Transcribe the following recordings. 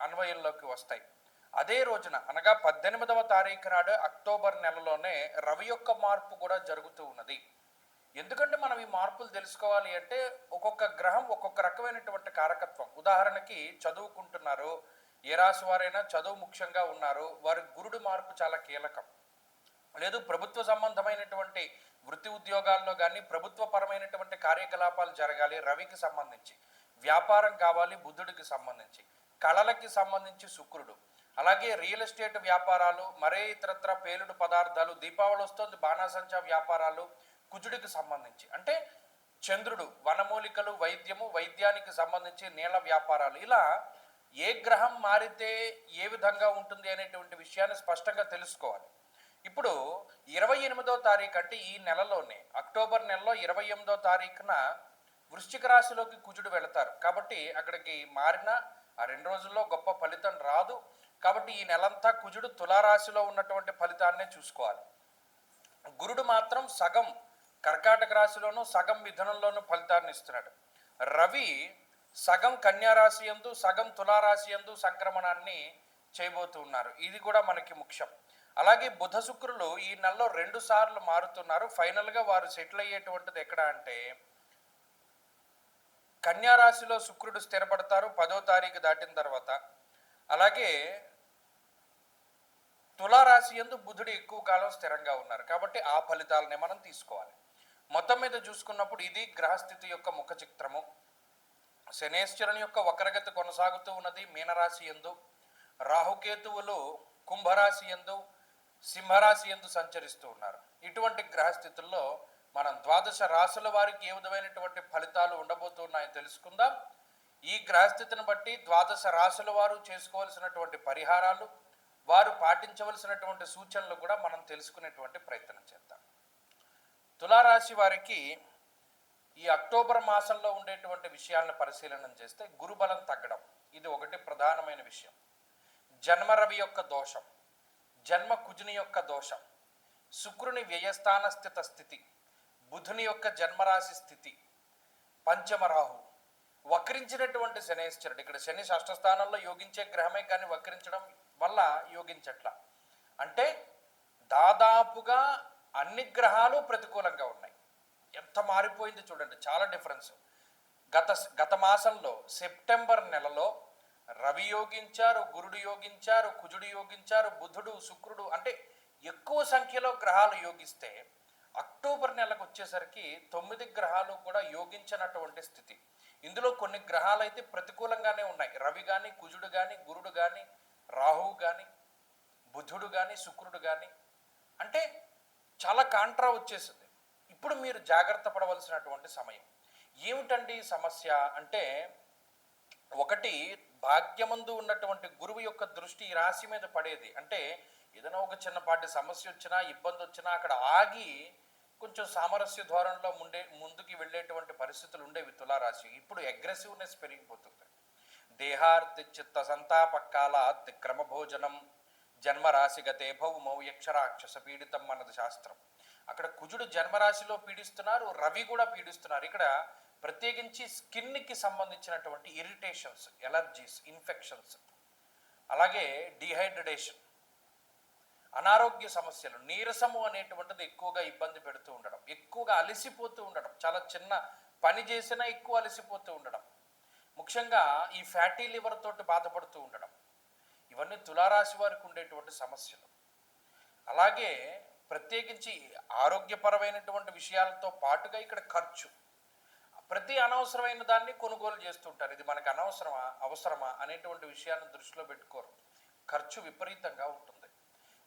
అన్వయంలోకి వస్తాయి. అదే రోజున అనగా పద్దెనిమిదవ తారీఖు నాడు అక్టోబర్ నెలలోనే రవి యొక్క మార్పు కూడా జరుగుతూ ఉన్నది. ఎందుకంటే మనం ఈ మార్పులు తెలుసుకోవాలి అంటే ఒక్కొక్క గ్రహం ఒక్కొక్క రకమైనటువంటి కారకత్వం. ఉదాహరణకి చదువుకుంటున్నారు ఏ రాశి వారైనా చదువు ముఖ్యంగా ఉన్నారు వారి గురుడు మార్పు చాలా కీలకం. లేదు ప్రభుత్వ సంబంధమైనటువంటి వృత్తి ఉద్యోగాల్లో కానీ ప్రభుత్వ పరమైనటువంటి కార్యకలాపాలు జరగాలి రవికి సంబంధించి. వ్యాపారం కావాలి బుద్ధుడికి సంబంధించి. కళలకి సంబంధించి శుక్రుడు. అలాగే రియల్ ఎస్టేట్ వ్యాపారాలు మరే ఇతరత్ర పేలుడు పదార్థాలు దీపావళి వస్తుంది బాణాసంచా వ్యాపారాలు కుజుడికి సంబంధించి. అంటే చంద్రుడు వనమూలికలు వైద్యము వైద్యానికి సంబంధించి నీళ్ళ వ్యాపారాలు. ఇలా ఏ గ్రహం మారితే ఏ విధంగా ఉంటుంది అనేటువంటి విషయాన్ని స్పష్టంగా తెలుసుకోవాలి. ఇప్పుడు ఇరవై ఎనిమిదో తారీఖు అంటే ఈ నెలలోనే అక్టోబర్ నెలలో ఇరవై ఎనిమిదో తారీఖున వృశ్చిక రాశిలోకి కుజుడు వెళతారు. కాబట్టి అక్కడికి మారిన ఆ రెండు రోజుల్లో గొప్ప ఫలితం రాదు. కాబట్టి ఈ నెలంతా కుజుడు తులారాశిలో ఉన్నటువంటి ఫలితాన్నే చూసుకోవాలి. గురుడు మాత్రం సగం కర్కాటక రాశిలోను సగం మిథునంలోను ఫలితాన్ని ఇస్తున్నాడు. రవి సగం కన్యారాశి ఎందు యందు సగం తులారాశి యందు సంక్రమణాన్ని చేయబోతూ ఉన్నారు. ఇది కూడా మనకి ముఖ్యం. అలాగే బుధ శుక్రులు ఈ నెలలో రెండు సార్లు మారుతున్నారు. ఫైనల్గా వారు సెటిల్ అయ్యేటువంటిది ఎక్కడ అంటే కన్యా రాశిలో శుక్రుడు స్థిరపడతారు పదో తారీఖు దాటిన తర్వాత. అలాగే తులారాశి ఎందు బుధుడు ఎక్కువ కాలం స్థిరంగా ఉన్నారు. కాబట్టి ఆ ఫలితాలనే మనం తీసుకోవాలి. మొత్తం మీద చూసుకున్నప్పుడు ఇది గ్రహస్థితి యొక్క ముఖ చిత్రము. శనేశ్వరుని యొక్క వక్రగతి కొనసాగుతూ ఉన్నది మీనరాశి ఎందు రాహుకేతువులు కుంభరాశి ఎందు సింహరాశి ఎందు సంచరిస్తూ ఉన్నారు. ఇటువంటి గ్రహస్థితుల్లో మనం ద్వాదశ రాశుల వారికి ఏ విధమైనటువంటి ఫలితాలు ఉండబోతున్నాయో తెలుసుకుందాం. ఈ గ్రహస్థితిని బట్టి ద్వాదశ రాసుల వారు చేసుకోవాల్సినటువంటి పరిహారాలు వారు పాటించవలసినటువంటి సూచనలు కూడా మనం తెలుసుకునేటువంటి ప్రయత్నం చేద్దాం. తులారాశి వారికి ఈ అక్టోబర్ మాసంలో ఉండేటువంటి విషయాలను పరిశీలన చేస్తే గురుబలం తగ్గడం ఇది ఒకటి ప్రధానమైన విషయం. జన్మరవి యొక్క దోషం జన్మ కుజుని యొక్క దోషం శుక్రుని వ్యయస్థాన స్థిత స్థితి బుధుని యొక్క జన్మరాశి స్థితి పంచమరాహు. వక్రించినటువంటి శనేశ్వరుడు. ఇక్కడ శని షష్ఠస్థానంలో యోగించే గ్రహమే కానీ వక్రించడం వల్ల యోగించట్ల. అంటే దాదాపుగా అన్ని గ్రహాలు ప్రతికూలంగా ఉన్నాయి. ఎంత మారిపోయింది చూడండి చాలా డిఫరెన్స్. గత గత మాసంలో సెప్టెంబర్ నెలలో రవి యోగించారు గురుడు యోగించారు కుజుడు యోగించారు బుధుడు శుక్రుడు అంటే ఎక్కువ సంఖ్యలో గ్రహాలు యోగిస్తే అక్టోబర్ నెలకు వచ్చేసరికి తొమ్మిది గ్రహాలు కూడా యోగించినటువంటి స్థితి. ఇందులో కొన్ని గ్రహాలు అయితే ప్రతికూలంగానే ఉన్నాయి. రవి కానీ కుజుడు కానీ గురుడు కానీ రాహువు కానీ బుధుడు కానీ శుక్రుడు కానీ అంటే చాలా కాంట్రా వచ్చేసింది. ఇప్పుడు మీరు జాగ్రత్త పడవలసినటువంటి సమయం. ఏమిటండి సమస్య? అంటే ఒకటి భాగ్యమందు ఉన్నటువంటి గురువు యొక్క దృష్టి ఈ రాశి మీద పడేది. అంటే ఏదైనా ఒక చిన్నపాటి సమస్య వచ్చినా ఇబ్బంది వచ్చినా అక్కడ ఆగి కొంచెం సామరస్య ధోరణిలో ముండే ముందుకి వెళ్ళేటువంటి పరిస్థితులు ఉండేవి తులారాశి. ఇప్పుడు అగ్రెసివ్నెస్ పెరిగిపోతుంది. దేహార్తి చిత్త సంతాపకాల క్రమభోజనం. జన్మరాశిగతే భౌమౌ యక్షరాక్షస పీడితం అన్నది శాస్త్రం. అక్కడ కుజుడు జన్మరాశిలో పీడిస్తున్నారు రవి కూడా పీడిస్తున్నారు. ఇక్కడ ప్రత్యేకించి స్కిన్కి సంబంధించినటువంటి ఇరిటేషన్స్ ఎలర్జీస్ ఇన్ఫెక్షన్స్ అలాగే డిహైడ్రేషన్. అనారోగ్య సమస్యలు నీరసము అనేటువంటిది ఎక్కువగా ఇబ్బంది పెడుతూ ఉండడం ఎక్కువగా అలసిపోతూ ఉండడం చాలా చిన్న పని చేసినా ఎక్కువ అలసిపోతూ ఉండడం ముఖ్యంగా ఈ ఫ్యాటీ లివర్ తోటి బాధపడుతూ ఉండడం ఇవన్నీ తులారాశి వారికి ఉండేటువంటి సమస్యలు. అలాగే ప్రత్యేకించి ఆరోగ్యపరమైనటువంటి విషయాలతో పాటుగా ఇక్కడ ఖర్చు. ప్రతి అనవసరమైన దాన్ని కొనుగోలు చేస్తుంటారు. ఇది మనకు అనవసరమా అవసరమా అనేటువంటి విషయాన్ని దృష్టిలో పెట్టుకోరు. ఖర్చు విపరీతంగా ఉంటుంది.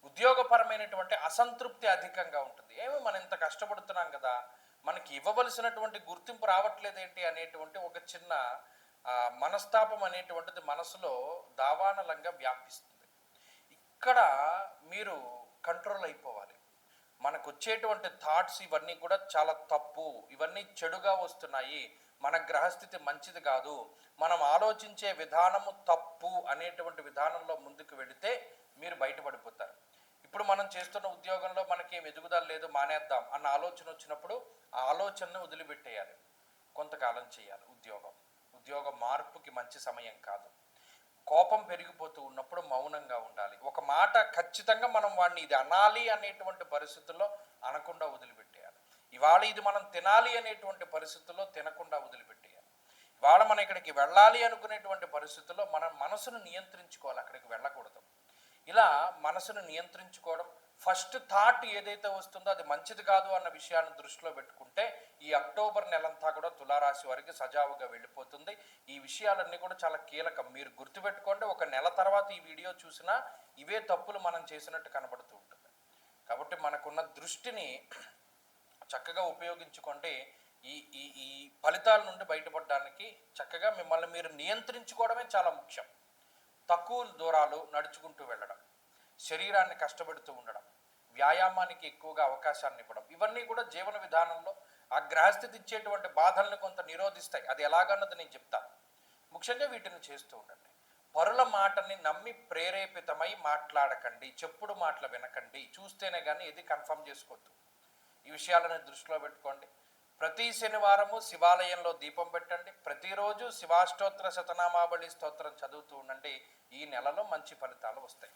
ఉద్యోగపరమైనటువంటి అసంతృప్తి అధికంగా ఉంటుంది. ఏమి మనం ఇంత కష్టపడుతున్నాం కదా మనకి ఇవ్వవలసినటువంటి గుర్తింపు రావట్లేదేంటి అనేటువంటి ఒక చిన్న మనస్తాపం అనేటువంటిది మనసులో దావానలంగా వ్యాపిస్తుంది. ఇక్కడ మీరు కంట్రోల్ అయిపోవాలి. మనకు వచ్చేటువంటి థాట్స్ ఇవన్నీ కూడా చాలా తప్పు ఇవన్నీ చెడుగా వస్తున్నాయి. మన గ్రహస్థితి మంచిది కాదు. మనం ఆలోచించే విధానము తప్పు అనేటువంటి విధానంలో ముందుకు వెళితే మీరు బయటపడిపోతారు. ఇప్పుడు మనం చేస్తున్న ఉద్యోగంలో మనకి ఎదుగుదల లేదు మానేద్దాం అన్న ఆలోచన వచ్చినప్పుడు ఆ ఆలోచనను వదిలిపెట్టేయాలి. కొంతకాలం చేయాలి ఉద్యోగం. ఉద్యోగ మార్పుకి మంచి సమయం కాదు. కోపం పెరిగిపోతూ ఉన్నప్పుడు మౌనంగా ఉండాలి. ఒక మాట ఖచ్చితంగా మనం వాడిని ఇది అనాలి అనేటువంటి పరిస్థితుల్లో అనకుండా వదిలిపెట్టేయాలి. ఇవాళ ఇది మనం తినాలి అనేటువంటి పరిస్థితుల్లో తినకుండా వదిలిపెట్టేయాలి. ఇవాళ మనం ఇక్కడికి వెళ్ళాలి అనుకునేటువంటి పరిస్థితుల్లో మన మనసును నియంత్రించుకోవాలి. అక్కడికి వెళ్ళకూడదు. ఇలా మనసును నియంత్రించుకోవడం ఫస్ట్ థాట్ ఏదైతే వస్తుందో అది మంచిది కాదు అన్న విషయాన్ని దృష్టిలో పెట్టుకుంటే ఈ అక్టోబర్ నెలంతా కూడా తులారాశి వారికి సజావుగా వెళ్ళిపోతుంది. ఈ విషయాలన్నీ కూడా చాలా కీలకం. మీరు గుర్తుపెట్టుకోండి ఒక నెల తర్వాత ఈ వీడియో చూసినా ఇవే తప్పులు మనం చేసినట్టు కనబడుతూ ఉంటుంది. కాబట్టి మనకున్న దృష్టిని చక్కగా ఉపయోగించుకోండి. ఈ ఈ ఈ ఫలితాల నుండి బయటపడడానికి చక్కగా మిమ్మల్ని మీరు నియంత్రించుకోవడమే చాలా ముఖ్యం. తక్కువ దూరాలు నడుచుకుంటూ వెళ్ళడం శరీరాన్ని కష్టపెడుతూ ఉండడం వ్యాయామానికి ఎక్కువగా అవకాశాన్ని ఇవ్వడం ఇవన్నీ కూడా జీవన విధానంలో ఆ గ్రహస్థితి ఇచ్చేటువంటి బాధల్ని కొంత నిరోధిస్తాయి. అది ఎలాగన్నది నేను చెప్తాను. ముఖ్యంగా వీటిని చేస్తూ ఉండండి. పరుల మాటని నమ్మి ప్రేరేపితమై మాట్లాడకండి. చెప్పుడు మాటలు వినకండి. చూస్తేనే కానీ ఇది కన్ఫర్మ్ చేసుకోవద్దు. ఈ విషయాలను దృష్టిలో పెట్టుకోండి. ప్రతి శనివారము శివాలయంలో దీపం పెట్టండి. ప్రతిరోజు శివాష్టోత్తర శతనామావళి స్తోత్రం చదువుతూ ఉండండి. ఈ నెలలో మంచి ఫలితాలు వస్తాయి.